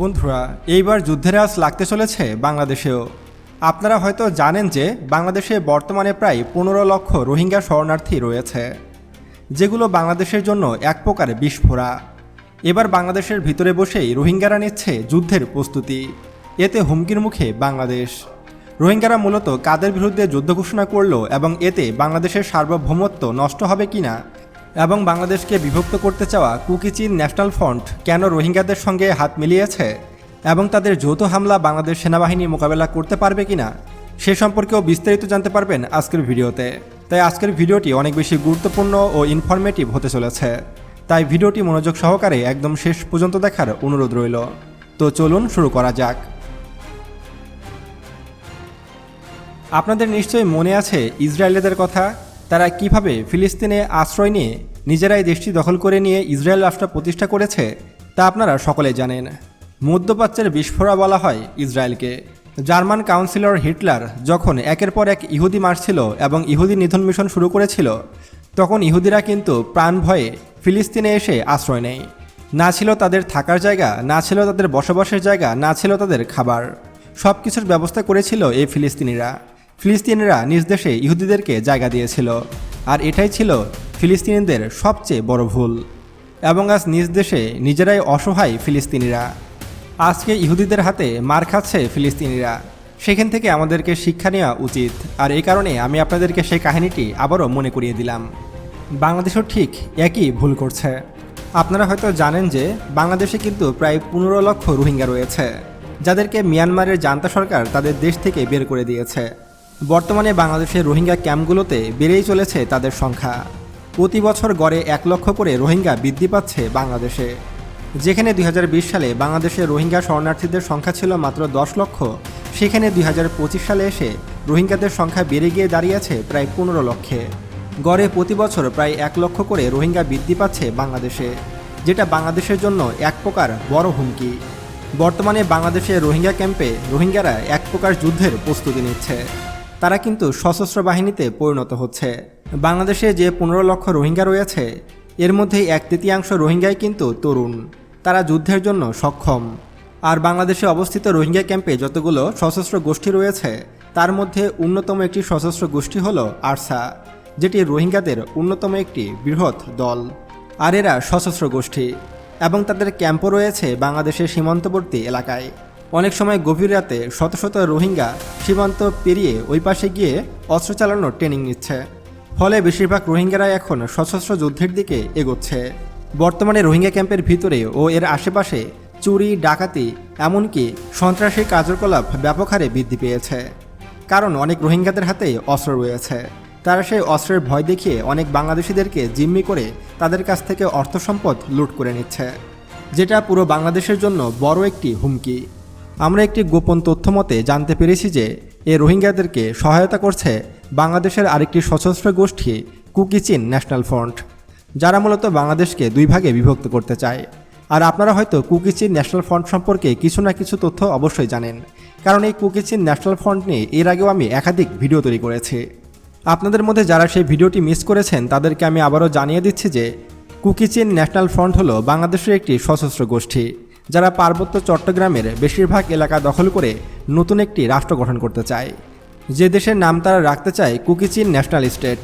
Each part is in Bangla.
বন্ধুরা, এইবার যুদ্ধের আজ লাগতে চলেছে বাংলাদেশেও। আপনারা হয়তো জানেন যে বাংলাদেশে বর্তমানে প্রায় পনেরো লক্ষ রোহিঙ্গা শরণার্থী রয়েছে, যেগুলো বাংলাদেশের জন্য এক প্রকার বিস্ফোরা। এবার বাংলাদেশের ভিতরে বসেই রোহিঙ্গারা নিচ্ছে যুদ্ধের প্রস্তুতি। এতে হুমকির মুখে বাংলাদেশ। রোহিঙ্গারা মূলত কাদের বিরুদ্ধে যুদ্ধ ঘোষণা করল এবং এতে বাংলাদেশের সার্বভৌমত্ব নষ্ট হবে কিনা এবং বাংলাদেশকে বিভক্ত করতে চাওয়া কুকিচিন ন্যাশনাল ফ্রন্ট কেন রোহিঙ্গাদের সঙ্গে হাত মিলিয়েছে? এবং তাদের যৌথ হামলা বাংলাদেশ সেনাবাহিনী মোকাবেলা করতে পারবে কিনা? সে সম্পর্কেও বিস্তারিত জানতে পারবেন আজকের ভিডিওতে। তাই আজকের ভিডিওটি অনেক বেশি গুরুত্বপূর্ণ ও ইনফরমেটিভ হতে চলেছে। তাই ভিডিওটি মনোযোগ সহকারে একদম শেষ পর্যন্ত দেখার অনুরোধ রইল। তো চলুন শুরু করা যাক। আপনাদের নিশ্চয়ই মনে আছে ইসরায়েলিদের কথা? তারা কীভাবে ফিলিস্তিনে আশ্রয় নিয়ে নিজেরাই দেশটি দখল করে নিয়ে ইসরায়েল রাষ্ট্র প্রতিষ্ঠা করেছে, তা আপনারা সকলে জানেন। মধ্যপ্রাচ্যের বিস্ফোরা বলা হয় ইসরায়েলকে। জার্মান কাউন্সিলর হিটলার যখন একের পর এক ইহুদি মারছিল এবং ইহুদি নিধন মিশন শুরু করেছিল, তখন ইহুদিরা কিন্তু প্রাণ ভয়ে ফিলিস্তিনে এসে আশ্রয় নেয়। না ছিল তাদের থাকার জায়গা, না ছিল তাদের বসবাসের জায়গা, না ছিল তাদের খাবার। সব কিছুর ব্যবস্থা করেছিল এই ফিলিস্তিনিরা। ফিলিস্তিনিরা নিজ দেশে ইহুদিদেরকে জায়গা দিয়েছিল, আর এটাই ছিল ফিলিস্তিনিদের সবচেয়ে বড় ভুল। এবং আজ নিজ দেশে নিজেরাই অসহায় ফিলিস্তিনিরা। আজকে ইহুদিদের হাতে মার খাচ্ছে ফিলিস্তিনিরা। সেখান থেকে আমাদেরকে শিক্ষা নেওয়া উচিত। আর এই কারণে আমি আপনাদেরকে সেই কাহিনীটি আবারও মনে করিয়ে দিলাম। বাংলাদেশও ঠিক একই ভুল করছে। আপনারা হয়তো জানেন যে বাংলাদেশে কিন্তু প্রায় পনেরো লক্ষ রোহিঙ্গা রয়েছে। যাদেরকে মিয়ানমারের জান্তা সরকার তাদের দেশ থেকে বের করে দিয়েছে। বর্তমানে বাংলাদেশের রোহিঙ্গা ক্যাম্পগুলোতে বেড়েই চলেছে তাদের সংখ্যা। প্রতি বছর গড়ে এক লক্ষ করে রোহিঙ্গা বৃদ্ধি পাচ্ছে বাংলাদেশে। যেখানে দুই হাজার বিশ সালে বাংলাদেশের রোহিঙ্গা শরণার্থীদের সংখ্যা ছিল মাত্র দশ লক্ষ, সেখানে দুই হাজার পঁচিশ সালে এসে রোহিঙ্গাদের সংখ্যা বেড়ে গিয়ে দাঁড়িয়েছে প্রায় পনেরো লক্ষে। গড়ে প্রতি বছর প্রায় এক লক্ষ করে রোহিঙ্গা বৃদ্ধি পাচ্ছে বাংলাদেশে, যেটা বাংলাদেশের জন্য এক প্রকার বড় হুমকি। বর্তমানে বাংলাদেশের রোহিঙ্গা ক্যাম্পে রোহিঙ্গারা এক প্রকার যুদ্ধের প্রস্তুতি নিচ্ছে। তারা কিন্তু সশস্ত্র বাহিনীতে পরিণত হচ্ছে। বাংলাদেশে যে পনেরো লক্ষ রোহিঙ্গা রয়েছে, এর মধ্যে এক তৃতীয়াংশ রোহিঙ্গাই কিন্তু তরুণ। তারা যুদ্ধের জন্য সক্ষম। আর বাংলাদেশে অবস্থিত রোহিঙ্গা ক্যাম্পে যতগুলো সশস্ত্র গোষ্ঠী রয়েছে, তার মধ্যে অন্যতম একটি সশস্ত্র গোষ্ঠী হল আরসা, যেটি রোহিঙ্গাদের অন্যতম একটি বৃহৎ দল। আর এরা সশস্ত্র গোষ্ঠী এবং তাদের ক্যাম্পও রয়েছে বাংলাদেশের সীমান্তবর্তী এলাকায়। অনেক সময় গভীর রাতে শত শত রোহিঙ্গা সীমান্ত পেরিয়ে ওই পাশে গিয়ে অস্ত্র চালানোর ট্রেনিং নিচ্ছে। ফলে বেশিরভাগ রোহিঙ্গারা এখন সশস্ত্র যুদ্ধের দিকে এগোচ্ছে। বর্তমানে রোহিঙ্গা ক্যাম্পের ভিতরে ও এর আশেপাশে চুরি, ডাকাতি, এমনকি সন্ত্রাসী কার্যকলাপ ব্যাপক হারে বৃদ্ধি পেয়েছে। কারণ অনেক রোহিঙ্গাদের হাতে অস্ত্র রয়েছে। তারা সেই অস্ত্রের ভয় দেখিয়ে অনেক বাংলাদেশিদেরকে জিম্মি করে তাদের কাছ থেকে অর্থ সম্পদ লুট করে নিচ্ছে। যেটা পুরো বাংলাদেশের জন্য বড় একটি হুমকি। আমরা একটি গোপন তথ্য মতে জানতে পেরেছি যে এ রোহিঙ্গাদেরকে সহায়তা করছে বাংলাদেশের আরেকটি সশস্ত্র গোষ্ঠী কুকিচিন ন্যাশনাল ফ্রন্ট, যারা মূলত বাংলাদেশকে দুই ভাগে বিভক্ত করতে চায়। আর আপনারা হয়তো কুকিচিন ন্যাশনাল ফ্রন্ট সম্পর্কে কিছু না কিছু তথ্য অবশ্যই জানেন, কারণ এই কুকিচিন ন্যাশনাল ফ্রন্ট নিয়ে এর আগেও আমি একাধিক ভিডিও তৈরি করেছি। আপনাদের মধ্যে যারা সেই ভিডিওটি মিস করেছেন, তাদেরকে আমি আবারও জানিয়ে দিচ্ছি যে কুকিচিন ন্যাশনাল ফ্রন্ট হলো বাংলাদেশের একটি সশস্ত্র গোষ্ঠী। যারা পার্বত্য চট্টগ্রামের বেশিরভাগ এলাকা দখল করে নতুন একটি রাষ্ট্র গঠন করতে চায়। যে দেশের নাম তারা রাখতে চায় কুকিচিন ন্যাশনাল স্টেট।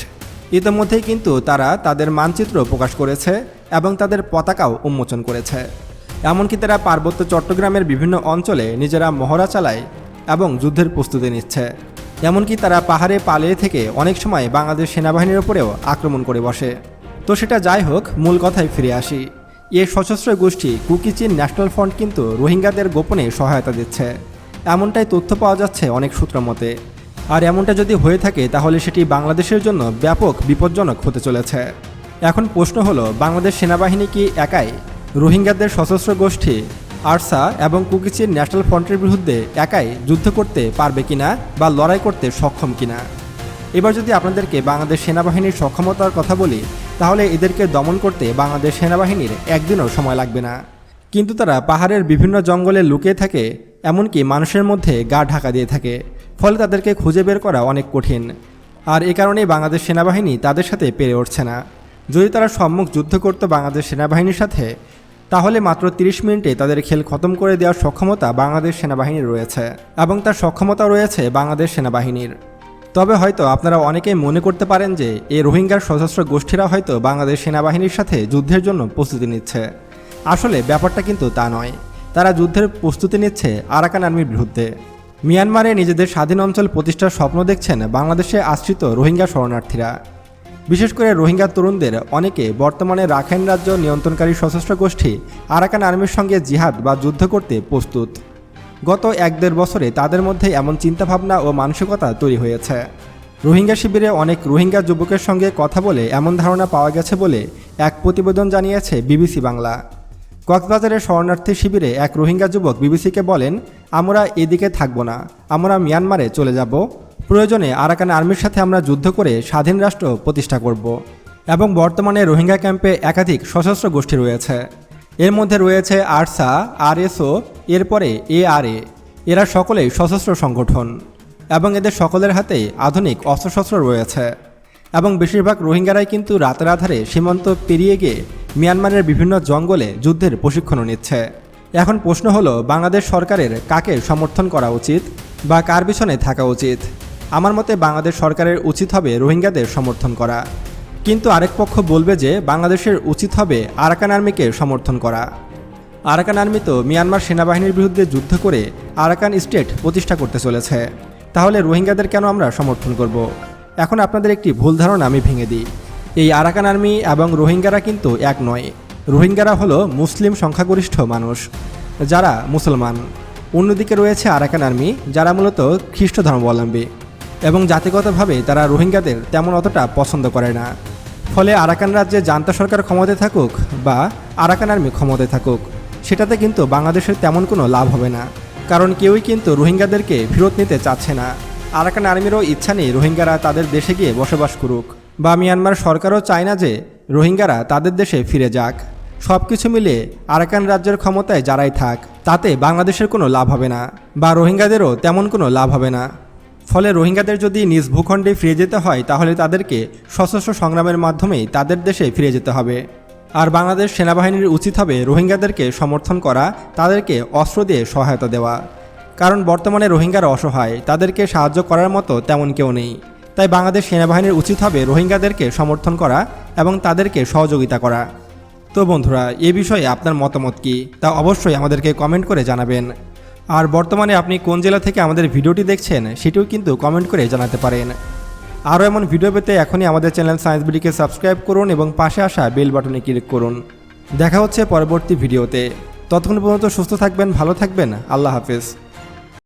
ইতিমধ্যেই কিন্তু তারা তাদের মানচিত্র প্রকাশ করেছে এবং তাদের পতাকাও উন্মোচন করেছে। এমনকি তারা পার্বত্য চট্টগ্রামের বিভিন্ন অঞ্চলে নিজেরা মহড়া চালায় এবং যুদ্ধের প্রস্তুতি নিচ্ছে। এমনকি তারা পাহাড়ে পালিয়ে থেকে অনেক সময় বাংলাদেশ সেনাবাহিনীর উপরেও আক্রমণ করে বসে। তো সেটা যাই হোক, মূল কথায় ফিরে আসি। এ সশস্ত্র গোষ্ঠী কুকিচিন ন্যাশনাল ফ্রন্ট কিন্তু রোহিঙ্গাদের গোপনে সহায়তা দিচ্ছে। এমনটাই তথ্য পাওয়া যাচ্ছে অনেক সূত্র মতে। আর এমনটা যদি হয়ে থাকে, তাহলে সেটি বাংলাদেশের জন্য ব্যাপক বিপজ্জনক হতে চলেছে। এখন প্রশ্ন হলো, বাংলাদেশ সেনাবাহিনী কি একাই রোহিঙ্গাদের সশস্ত্র গোষ্ঠী আরসা এবং কুকিচিন ন্যাশনাল ফ্রন্টের বিরুদ্ধে একাই যুদ্ধ করতে পারবে কিনা বা লড়াই করতে সক্ষম কিনা? এবার যদি আপনাদেরকে বাংলাদেশ সেনাবাহিনীর সক্ষমতার কথা বলি তাহলে এদেরকে দমন করতে বাংলাদেশ সেনাবাহিনীর একদিনও সময় লাগবে না। কিন্তু তারা পাহাড়ের বিভিন্ন জঙ্গলে লুকিয়ে থাকে, এমনকি মানুষের মধ্যে গা ঢাকা দিয়ে থাকে। ফলে তাদেরকে খুঁজে বের করা অনেক কঠিন। আর এ কারণেই বাংলাদেশ সেনাবাহিনী তাদের সাথে পেরে উঠছে না। যদি তারা সম্মুখ যুদ্ধ করত বাংলাদেশ সেনাবাহিনীর সাথে, তাহলে মাত্র 30 মিনিটে তাদের খেল খতম করে দেওয়ার সক্ষমতা বাংলাদেশ সেনাবাহিনীর রয়েছে। এবং তার সক্ষমতা রয়েছে বাংলাদেশ সেনাবাহিনীর। তবে হয়তো আপনারা অনেকেই মনে করতে পারেন যে এই রোহিঙ্গার সশস্ত্র গোষ্ঠীরা হয়তো বাংলাদেশ সেনাবাহিনীর সাথে যুদ্ধের জন্য প্রস্তুতি নিচ্ছে। আসলে ব্যাপারটা কিন্তু তা নয়। তারা যুদ্ধের প্রস্তুতি নিচ্ছে আরাকান আর্মির বিরুদ্ধে। মিয়ানমারে নিজেদের স্বাধীন অঞ্চল প্রতিষ্ঠার স্বপ্ন দেখছেন বাংলাদেশে আশ্রিত রোহিঙ্গা শরণার্থীরা। বিশেষ করে রোহিঙ্গা তরুণদের অনেকে বর্তমানে রাখাইন রাজ্য নিয়ন্ত্রণকারী সশস্ত্র গোষ্ঠী আরাকান আর্মির সঙ্গে জিহাদ বা যুদ্ধ করতে প্রস্তুত। গত এক দেড় বছরে তাদের মধ্যে এমন চিন্তাভাবনা ও মানসিকতা তৈরি হয়েছে। রোহিঙ্গা শিবিরে অনেক রোহিঙ্গা যুবকের সঙ্গে কথা বলে এমন ধারণা পাওয়া গেছে বলে এক প্রতিবেদন জানিয়েছে বিবিসি বাংলা। কক্সবাজারের শরণার্থী শিবিরে এক রোহিঙ্গা যুবক বিবিসিকে বলেন, আমরা এদিকে থাকব না, আমরা মিয়ানমারে চলে যাব। প্রয়োজনে আরাকান আর্মির সাথে আমরা যুদ্ধ করে স্বাধীন রাষ্ট্র প্রতিষ্ঠা করব। এবং বর্তমানে রোহিঙ্গা ক্যাম্পে একাধিক সশস্ত্র গোষ্ঠী রয়েছে। এর মধ্যে রয়েছে আরসা, আরএসও, এরপরে এআরএ। এরা সকলেই সশস্ত্র সংগঠন এবং এদের সকলের হাতে আধুনিক অস্ত্রশস্ত্র রয়েছে। এবং বেশিরভাগ রোহিঙ্গারাই কিন্তু রাতের আধারে সীমান্ত পেরিয়ে গিয়ে মিয়ানমারের বিভিন্ন জঙ্গলে যুদ্ধের প্রশিক্ষণও নিচ্ছে। এখন প্রশ্ন হলো, বাংলাদেশ সরকারের কাকে সমর্থন করা উচিত বা কার পিছনে থাকা উচিত? আমার মতে বাংলাদেশ সরকারের উচিত হবে রোহিঙ্গাদের সমর্থন করা। কিন্তু আরেক পক্ষ বলবে যে বাংলাদেশের উচিত হবে আরাকান আর্মিকে সমর্থন করা। আরাকান আর্মি তো মিয়ানমার সেনাবাহিনীর বিরুদ্ধে যুদ্ধ করে আরাকান স্টেট প্রতিষ্ঠা করতে চলেছে। তাহলে রোহিঙ্গাদের কেন আমরা সমর্থন করব? এখন আপনাদের একটি ভুল ধারণা আমি ভেঙে দিই। এই আরাকান আর্মি এবং রোহিঙ্গারা কিন্তু এক নয়। রোহিঙ্গারা হলো মুসলিম সংখ্যাগরিষ্ঠ মানুষ, যারা মুসলমান। অন্যদিকে রয়েছে আরাকান আর্মি, যারা মূলত খ্রিস্ট ধর্মাবলম্বী এবং জাতিগতভাবে তারা রোহিঙ্গাদের তেমন অতটা পছন্দ করে না। ফলে আরাকান রাজ্যে জান্তা সরকার ক্ষমতায় থাকুক বা আরাকান আর্মি ক্ষমতায় থাকুক, সেটাতে কিন্তু বাংলাদেশের তেমন কোনো লাভ হবে না। কারণ কেউই কিন্তু রোহিঙ্গাদেরকে ফেরত নিতে চাচ্ছে না। আরাকান আর্মিরও ইচ্ছা নেই রোহিঙ্গারা তাদের দেশে গিয়ে বসবাস করুক বা মিয়ানমার সরকারও চায় না যে রোহিঙ্গারা তাদের দেশে ফিরে যাক। সব কিছু মিলে আরাকান রাজ্যের ক্ষমতায় যারাই থাক, তাতে বাংলাদেশের কোনো লাভ হবে না বা রোহিঙ্গাদেরও তেমন কোনো লাভ হবে না। ফলে রোহিঙ্গাদের যদি নিজ ভূখণ্ডে ফিরে যেতে হয়, তাহলে তাদেরকে সশস্ত্র সংগ্রামের মাধ্যমেই তাদের দেশে ফিরে যেতে হবে। আর বাংলাদেশ সেনাবাহিনীর উচিত হবে রোহিঙ্গাদেরকে সমর্থন করা, তাদেরকে অস্ত্র দিয়ে সহায়তা দেওয়া। কারণ বর্তমানে রোহিঙ্গারা অসহায়, তাদেরকে সাহায্য করার মতো তেমন কেউ নেই। তাই বাংলাদেশ সেনাবাহিনীর উচিত হবে রোহিঙ্গাদেরকে সমর্থন করা এবং তাদেরকে সহযোগিতা করা। তো বন্ধুরা, এ বিষয়ে আপনার মতামত কী? তা অবশ্যই আমাদেরকে কমেন্ট করে জানাবেন। আর বর্তমানে আপনি কোন জেলা থেকে আমাদের ভিডিওটি দেখছেন, সেটিও কিন্তু কমেন্ট করে জানাতে পারেন। আরও এমন ভিডিও পেতে এখনই আমাদের চ্যানেল সায়েন্স বিডিকে সাবস্ক্রাইব করুন এবং পাশে আসা বেল বাটনে ক্লিক করুন। দেখা হচ্ছে পরবর্তী ভিডিওতে। ততক্ষণ পর্যন্ত সুস্থ থাকবেন, ভালো থাকবেন, আল্লাহ হাফেজ।